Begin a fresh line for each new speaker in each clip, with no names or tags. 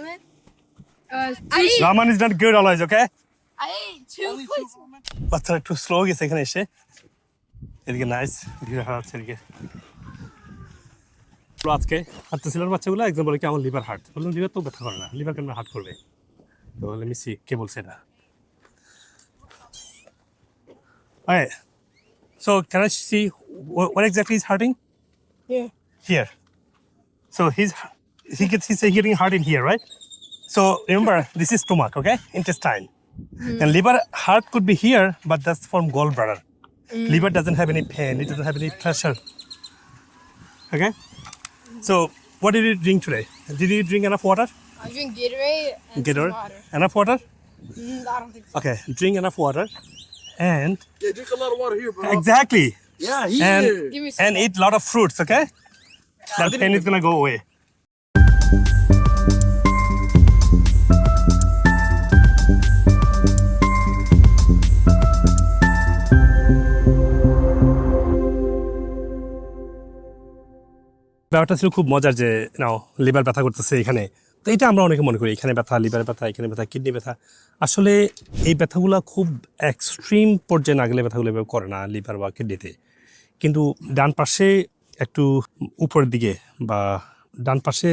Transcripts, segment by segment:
ramen. Uh, I ate,
ramen is not good always okay
I ate two plates.
বাচ্চারা একটু slow গেছে এখানে এসে এদিকে নাইস ভিড় হারাচ্ছে এদিকে তো আজকে হাঁটতেছিল বাচ্চাগুলো একজন বলে কি আমার লিভার হার্ট বললাম লিভার তো ব্যথা করে না লিভার কেন হার্ট করবে তো বলে মিসি কে বলছে এটা Alright. So can I see what, what exactly is hurting?
Here.
Here. So he's he gets he's getting hurt in here, right? So remember, this is stomach, okay? Intestine. And liver heart could be here, but that's from gallbladder. Liver doesn't have any pain, it doesn't have any pressure. Okay? So what did you drink today? Did you drink enough water?
I drink Gatorade and
Get
some
her
water.
enough water?
Mm, I don't think so.
Okay, drink enough water. And
Yeah, drink a lot of water here, bro.
exactly.
Yeah,
And
here.
Give me some.
and eat a lot of fruits, okay? That pain is gonna go away. ব্যাপারটা ছিল খুব মজার যে নাও liver ব্যথা করতেছে এখানে। তো এটা আমরা অনেকে মনে করি, এখানে ব্যথা লিভার ব্যথা, এখানে ব্যথা কিডনি ব্যথা। আসলে এই ব্যথাগুলো খুব এক্সট্রিম পর্যায়ে না গেলে ব্যথাগুলো এভাবে করে না লিভার বা কিডনিতে কিন্তু ডান পাশে একটু উপরের দিকে বা ডান পাশে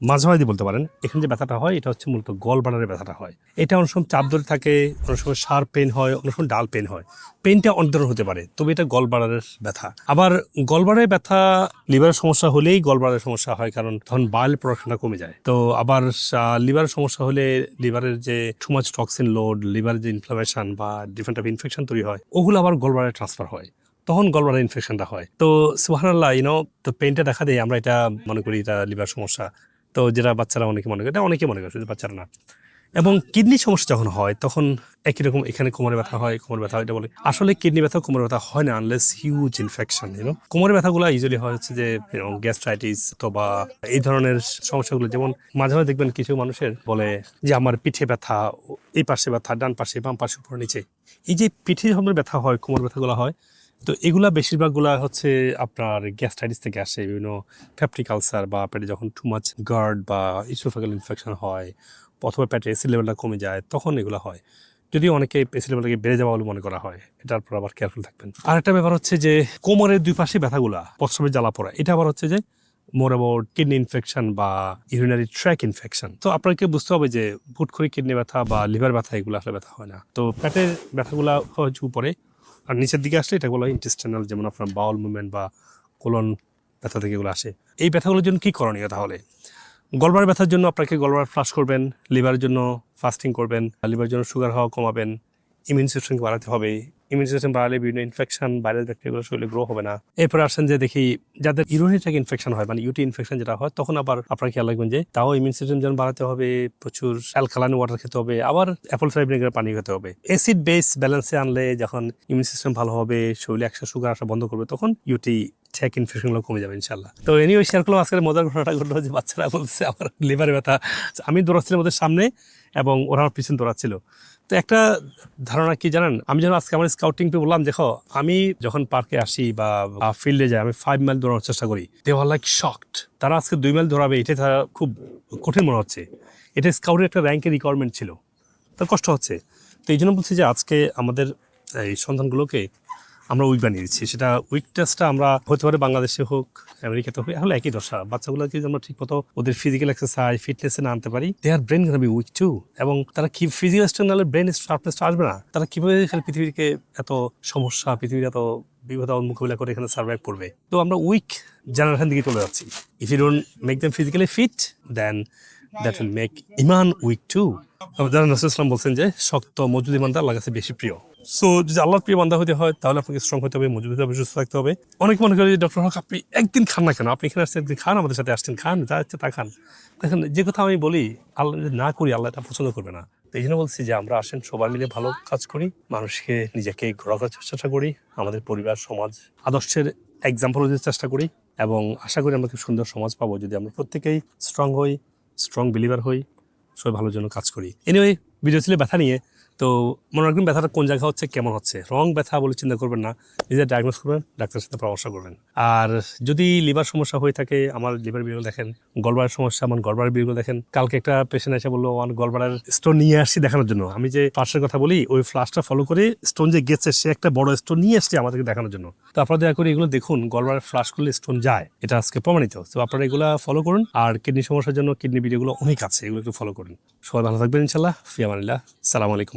মাঝামাঝি বলতে পারেন, এখানে যে ব্যথাটা হয়, এটা হচ্ছে মূলত গল ব্যথাটা হয়। এটা অনেক সময় চাপ ধরে থাকে, অনেক সময় সার পেন হয়, অনেক সময় ডাল পেন হয়। পেনটা অনেক ধরনের হতে পারে, তবে এটা গল ব্যথা। আবার গলবাড়ারের ব্যথা লিভারের সমস্যা হলেই গলবাড়ারের সমস্যা হয়, কারণ তখন বাইল প্রোডাকশনটা কমে যায়। তো আবার লিভারের সমস্যা হলে লিভারের যে টু মাচ টক্সিন লোড লিভারের যে ইনফ্লামেশন বা ডিফারেন্ট টাইপ ইনফেকশন তৈরি হয়, ওগুলো আবার গলবাড়ারে ট্রান্সফার হয়। তখন গলবাড়ার ইনফেকশনটা হয়। তো সুহানাল্লাহ ইউনো তো পেনটা দেখা দেয়, আমরা এটা মনে করি এটা লিভার সমস্যা। তো যেটা বাচ্চারা অনেকে মনে করে, এটা অনেকে মনে করে শুধু বাচ্চারা না। এবং কিডনি সমস্যা যখন হয়, তখন একই রকম এখানে কোমরে ব্যথা হয়, কোমর ব্যথা হয়, এটা বলে। আসলে কিডনি ব্যথা, কোমর ব্যথা হয় না আনলেস হিউজ ইনফেকশন ইউনো কোমরের ব্যথাগুলো ইউজুয়ালি হয় হচ্ছে যে গ্যাস্ট্রাইটিস অথবা এই ধরনের সমস্যাগুলো। যেমন মাঝে মাঝে দেখবেন কিছু মানুষের বলে যে, আমার পিঠে ব্যথা, এই পাশে ব্যথা, ডান পাশে, বাম পাশে, উপর, নিচে। এই যে পিঠে ধরনের ব্যথা হয়, কোমর ব্যথাগুলো হয় তো এগুলা বেশিরভাগগুলা হচ্ছে আপনার গ্যাস্ট্রাইটিস থেকে আসে, বিভিন্ন ফ্যাপটিক আলসার বা পেটে যখন টু মাচ গার্ড বা ইসোফাগাল ইনফেকশন হয় অথবা পেটে এসিড লেভেলটা কমে যায়, তখন এগুলো হয়। যদিও অনেকে এসিড লেভেলটাকে বেড়ে যাওয়া বলে মনে করা হয়, এটার পর আবার কেয়ারফুল থাকবেন। আর একটা ব্যাপার হচ্ছে যে কোমরের দুই পাশে ব্যথাগুলা, প্রস্রাবের জ্বালা পড়া, এটা আবার হচ্ছে যে মোর অ্যাবাউট কিডনি ইনফেকশন বা ইউরিনারি ট্র্যাক ইনফেকশন তো আপনাকে বুঝতে হবে যে হুট করে কিডনি ব্যথা বা লিভার ব্যথা এগুলো আসলে ব্যথা হয় না। তো পেটের ব্যথাগুলা হচ্ছে উপরে আর নিচের দিকে আসলে এটা বলা ইন্টেস্টাইনাল যেমন আপনার বাউল মুভমেন্ট বা কোলন ব্যথা থেকে এগুলো আসে। এই ব্যথাগুলোর জন্য কী করণীয় তাহলে? গলবার ব্যথার জন্য আপনাকে গলবার ফ্লাশ করবেন লিভারের জন্য ফাস্টিং করবেন লিভারের জন্য সুগার হওয়া কমাবেন ইমিউন সিস্টেমকে বাড়াতে হবে ইমিউন সিস্টেম বাড়ালে বিভিন্ন ইনফেকশন ভাইরাস ব্যাকটেরিয়াগুলো শরীরে গ্রো হবে না। এরপর আসেন যে দেখি, যাদের ইউরিনারি ট্র্যাক ইনফেকশন হয় মানে ইউটি ইনফেকশন যেটা হয়, তখন আবার আপনার খেয়াল রাখবেন যে তাও ইমিউন সিস্টেম যেন বাড়াতে হবে, প্রচুর অ্যালকালাইন ওয়াটার খেতে হবে, আবার অ্যাপল সাইড ভিনেগার পানি খেতে হবে। অ্যাসিড বেস ব্যালেন্সে আনলে যখন ইমিউন সিস্টেম ভালো হবে, শরীরে একশো সুগার আসা বন্ধ করবে, তখন ইউটি ট্র্যাক ইনফেকশনগুলো কমে যাবে ইনশাল্লাহ তো এনিও শেয়ার করলাম আজকের মজার ঘটনাটা ঘটলো যে বাচ্চারা বলছে, আমার লিভারে ব্যথা। আমি দৌড়াচ্ছিলাম ওদের সামনে এবং ওরা পিছনে দৌড়াচ্ছিল। তো একটা ধারণা কি জানেন? আমি যখন আজকে আমার স্কাউটিং পে বললাম, দেখো, আমি যখন পার্কে আসি বা ফিল্ডে যাই, আমি ফাইভ মাইল দৌড়ানোর চেষ্টা করি। দে আর লাইক শকড তারা আজকে দুই মাইল দৌড়াবে এটা তারা খুব কঠিন মনে হচ্ছে। এটা স্কাউটের একটা র্যাঙ্কের রিকোয়ারমেন্ট ছিল। তার কষ্ট হচ্ছে। তো এই জন্য বলছি যে আজকে আমাদের এই সন্তানগুলোকে আমরা উইক বানিয়ে দিচ্ছি। সেটা উইক টেস্টটা আমরা হতে পারে বাংলাদেশে হোক, আমেরিকাতে হোক এখন একই দশা। বাচ্চাগুলোকে যদি আমরা ঠিক মতো ওদের ফিজিক্যাল এক্সারসাইজ ফিটনেসে না আনতে পারি their brain be weak too এবং তারা কি ফিজিক্যাল স্ট্রেন নাহলে ব্রেন শার্পনেস আসবে না? তারা কীভাবে পৃথিবীকে এত সমস্যা, পৃথিবীর এত বিপদ মোকাবিলা করে এখানে সার্ভাইভ করবে? তো আমরা উইক জেনারেশন দিকে চলে যাচ্ছি। If you don't make them physically fit then that will make Iman weak too যারা নসরুল বলছেন যে, শক্ত মজুদ ইমানদার আল্লাহ বেশি প্রিয়। সো যদি আল্লাহর প্রিয় বান্ধা হতে হয়, তাহলে আপনাকে স্ট্রং হতে হবে মজুদ হতে হবে, সুস্থ থাকতে হবে। অনেক মনে করে ডক্টর হক, আপনি একদিন খান না কেন? আপনি এখানে আসছেন একদিন খান, আমাদের সাথে আসছেন, খান, যা ইচ্ছে তা খান। দেখেন, যে কথা আমি বলি, আল্লাহ না করি, আল্লাহ এটা পছন্দ করবে না। তো এই জন্য বলছি যে, আমরা আসেন, সবাই মিলে ভালো কাজ করি, মানুষকে নিজেকে ঘোরা করার চেষ্টা করি, আমাদের পরিবার, সমাজ, আদর্শের এক্সাম্পল দিতে চেষ্টা করি, এবং আশা করি আমরা খুব সুন্দর সমাজ পাবো, যদি আমরা প্রত্যেকেই স্ট্রং হই স্ট্রং বিলিভার হই, সবাই ভালোর জন্য কাজ করি। এনিওয়ে ভিডিও ছিল ব্যথা নিয়ে তো মনে রাখবেন ব্যথাটা কোন জায়গা হচ্ছে, কেমন হচ্ছে? রং ব্যথা বলে চিন্তা করবেন না নিজে ডায়াগনোস করবেন, ডাক্তারের সাথে পরামর্শ করবেন। আর যদি লিভার সমস্যা হয়ে থাকে, আমার লিভার ভিডিও দেখেন, গলবারের সমস্যা, আমার গলবারের ভিডিও দেখেন, কালকে একটা পেশেন্ট এসে বলল আমার গলবারের স্টোন নিয়ে আসছি দেখানোর জন্য। আমি যে ফ্লাশের কথা বলি, ওই ফ্লাশটা ফলো করে স্টোন যে গেছে, সে একটা বড় স্টোন নিয়ে আসছে আমাদেরকে দেখানোর জন্য। তো আপনারা দয়া করে এগুলো দেখুন, গলবারের ফ্লাশ করলে স্টোন যায়, এটা আজকে প্রমাণিত। তো আপনারা এগুলো ফলো করুন, আর কিডনি সমস্যার জন্য কিডনি ভিডিওগুলো অনেক আছে, এগুলো একটু ফলো করুন। সবাই ভালো থাকবেন ইনশাল্লাহ ফিয়ামানিল্লাহ, সালাম আলাইকুম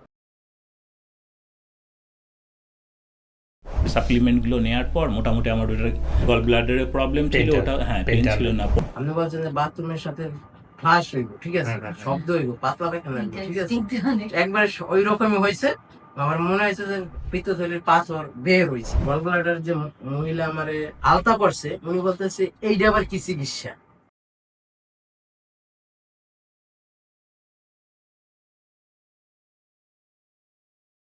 সাপ্লিমেন্টগুলো নেওয়ার পর মোটামুটি আমার ওটা গল ব্লাডারের প্রবলেম ছিল ওটা হ্যাঁ পেন ছিল না।
আপনি বলছেন যে বাথরুমের সাথে ফ্লাশ হইব ঠিক আছে?
হ্যাঁ, হ্যাঁ, হ্যাঁ।
শব্দ হইব পাতলা পায়খানা হইব, ঠিক আছে? একবার ওই রকমই হয়েছে। আমার মনে হয়েছে যে পিত্তথলির পাথর বের হয়েছে। গলব্লাডার যে মহিলা আমারে আলতা করছে উনি বলতেছে এইটা আবার কি চিকিৎসা?